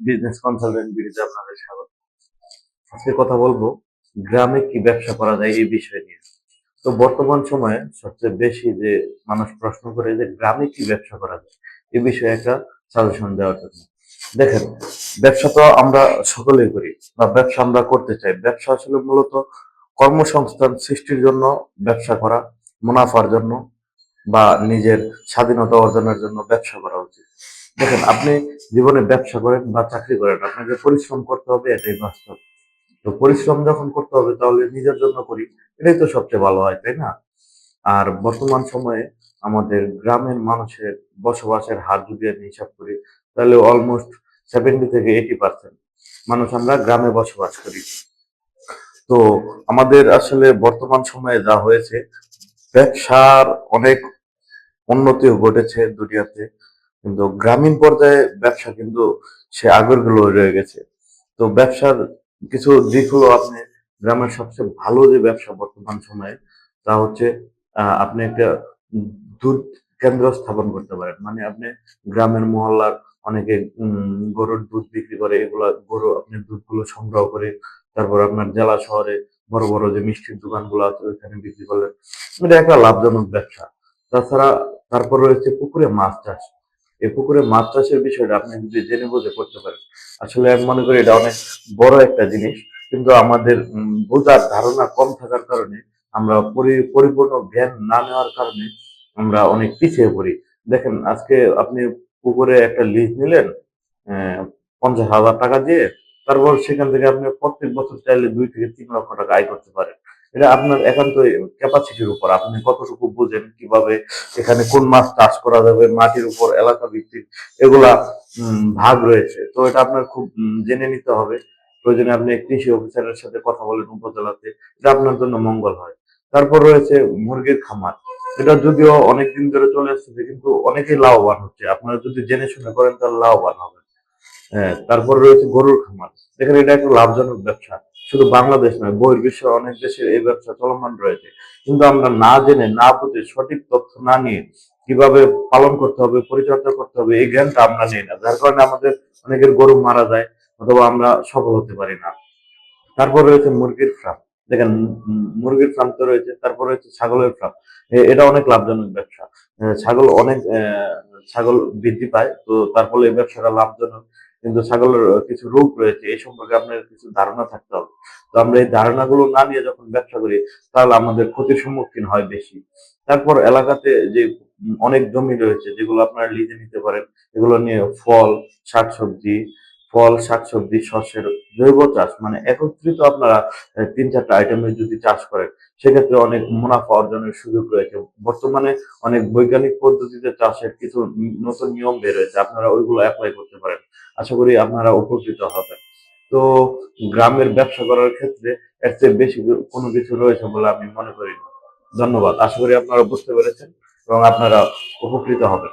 Business consultant বিডিতে আপনাদের স্বাগত। আজকে কথা বলব, গ্রামে কি ব্যবসা করা যায় এই বিষয় নিয়ে। তো বর্তমান সময়ে সবচেয়ে বেশি যে মানুষ প্রশ্ন করে যে গ্রামে কি ব্যবসা করা যায় এই বিষয়ে একটা সাজেশন দেওয়ার জন্য। দেখেন, ব্যবসা তো আমরা সকলেই করি, বা ব্যবসা আমরা করতে চাই। ব্যবসা আসলে মূলত কর্মসংস্থান সৃষ্টির জন্য ব্যবসা করা, মুনাফার জন্য বা নিজের স্বাধীনতা অর্জনের জন্য ব্যবসা করা উচিত। দেখেন, আপনি জীবনে ব্যবসা করেন বা চাকরি করেন, আপনাকে পরিশ্রম করতে হবে, এটাই বাস্তব। তো পরিশ্রম যখন করতে হবে, তাহলে নিজের জন্য করি, এটাই তো সবচেয়ে ভালো হয়, তাই না? আর বর্তমান সময়ে আমাদের গ্রামের মানুষের বসবাসের হার যদি আমি হিসাব করি, তাহলে অলমোস্ট সেভেন্টি থেকে এইটি পার্সেন্ট মানুষ আমরা গ্রামে বসবাস করি। তো আমাদের আসলে বর্তমান সময়ে যা হয়েছে, ব্যবসার অনেক উন্নতি ঘটেছে দুনিয়াতে। কিন্তু গ্রামীণ পর্যায়ে ব্যবসা কিন্তু সে আগেরগুলো রয়ে গেছে। তো ব্যবসার কিছু দিক হলো আপনি গ্রামের সবচেয়ে ভালো যে ব্যবসা বর্তমান সময়ে, তা হচ্ছে আপনি একটা দুধ কেন্দ্র স্থাপন করতে পারেন। মানে আপনি গ্রামের মহল্লার অনেকে গরুর দুধ বিক্রি করে, এগুলা গরু আপনি দুধগুলো সংগ্রহ করে, তারপর আপনার জেলা শহরে বড় বড় যে মিষ্টির দোকানগুলো আছে, ওইখানে বিক্রি করলেন এটা একটা লাভজনক ব্যবসা। তাছাড়া তারপর রয়েছে পুকুরে মাছ চাষ। এই পুকুরে মাছ চাষের বিষয়টা আপনি যদি জেনে বুঝে করতে পারেন। আসলে আমি মনে করি এটা অনেক বড় একটা জিনিস, কিন্তু আমাদের বোঝার ধারণা কম থাকার কারণে আমরা পরি- পরিপূর্ণ জ্ঞান না নেওয়ার কারণে আমরা অনেক পিছিয়ে পড়ি। দেখেন, আজকে আপনি পুকুরে একটা লিজ নিলেন পঞ্চাশ হাজার টাকা দিয়ে, তারপর সেখান থেকে আপনি প্রত্যেক বছর চাইলে দুই থেকে তিন লক্ষ টাকা আয় করতে পারেন। এটা আপনার একান্ত ক্যাপাসিটির উপর। আপনি কতটুকু বুঝেন, কীভাবে এখানে কোন মাছ চাষ করা যাবে, মাটির উপর, এলাকা ভিত্তিক, এগুলা ভাগ রয়েছে। তো এটা আপনার খুব জেনে নিতে হবে। প্রয়োজনে আপনি কৃষি অফিসারের সাথে কথা বলেন উপজেলাতে। এটা আপনার জন্য মঙ্গল হয়। তারপর রয়েছে মুরগির খামার। এটা যদিও অনেক দিন ধরে চলে আসছে কিন্তু অনেকেই লাভবান হচ্ছে। আপনারা যদি জেনে শুনে করেন, তাহলে লাভবান হবেন। হ্যাঁ তারপর রয়েছে গরুর খামার। দেখেন, এটা একটা লাভজনক ব্যবসা। শুধু বাংলাদেশ নয় বহির্বিশ্বে অনেক দেশে এই ব্যবসা চলমান রয়েছে। কিন্তু আমরা না জেনে, না বুঝে সঠিক তথ্য না নিয়ে কীভাবে পালন করতে হবে, পরিচর্যা করতে হবে, এই জ্ঞানটা আমরা নিই না। যার কারণে আমাদের অনেকের গরু মারা যায় অথবা আমরা সফল হতে পারি না। তারপর রয়েছে মুরগির ফার্ম দেখেন, মুরগির ফার্ম তো রয়েছে, তারপর রয়েছে ছাগলের ফার্ম এটা অনেক লাভজনক ব্যবসা। ছাগল অনেক ছাগল বৃদ্ধি পায়, তো তার ফলে এই ব্যবসাটা লাভজনক। কিন্তু ছাগলের কিছু রোগ রয়েছে, এই সম্পর্কে আপনার কিছু ধারণা থাকতে হবে। তো আমরা এই ধারণাগুলো না নিয়ে যখন ব্যবসা করি, তাহলে আমাদের ক্ষতির সম্মুখীন হয় বেশি। তারপর এলাকাতে যে অনেক জমি রয়েছে, যেগুলো আপনারা লিজে নিতে পারেন, এগুলো নিয়ে ফল, শাকসবজি ফল, শাকসবজি, শস্যের জৈব চাষ মানে একত্রিত আপনারা তিন চারটা আইটেমের যদি চাষ করেন, সেক্ষেত্রে অনেক মুনাফা অর্জনের সুযোগ রয়েছে। বর্তমানে অনেক বৈজ্ঞানিক পদ্ধতিতে চাষের কিছু নতুন নিয়ম বের হয়েছে, আপনারা ওইগুলো অ্যাপ্লাই করতে পারেন। আশা করি আপনারা উপকৃত হবেন। তো গ্রামের ব্যবসা করার ক্ষেত্রে এর চেয়ে বেশি কোনো কিছু রয়েছে বলে আমি মনে করি ধন্যবাদ। আশা করি আপনারা বুঝতে পেরেছেন এবং আপনারা উপকৃত হবেন।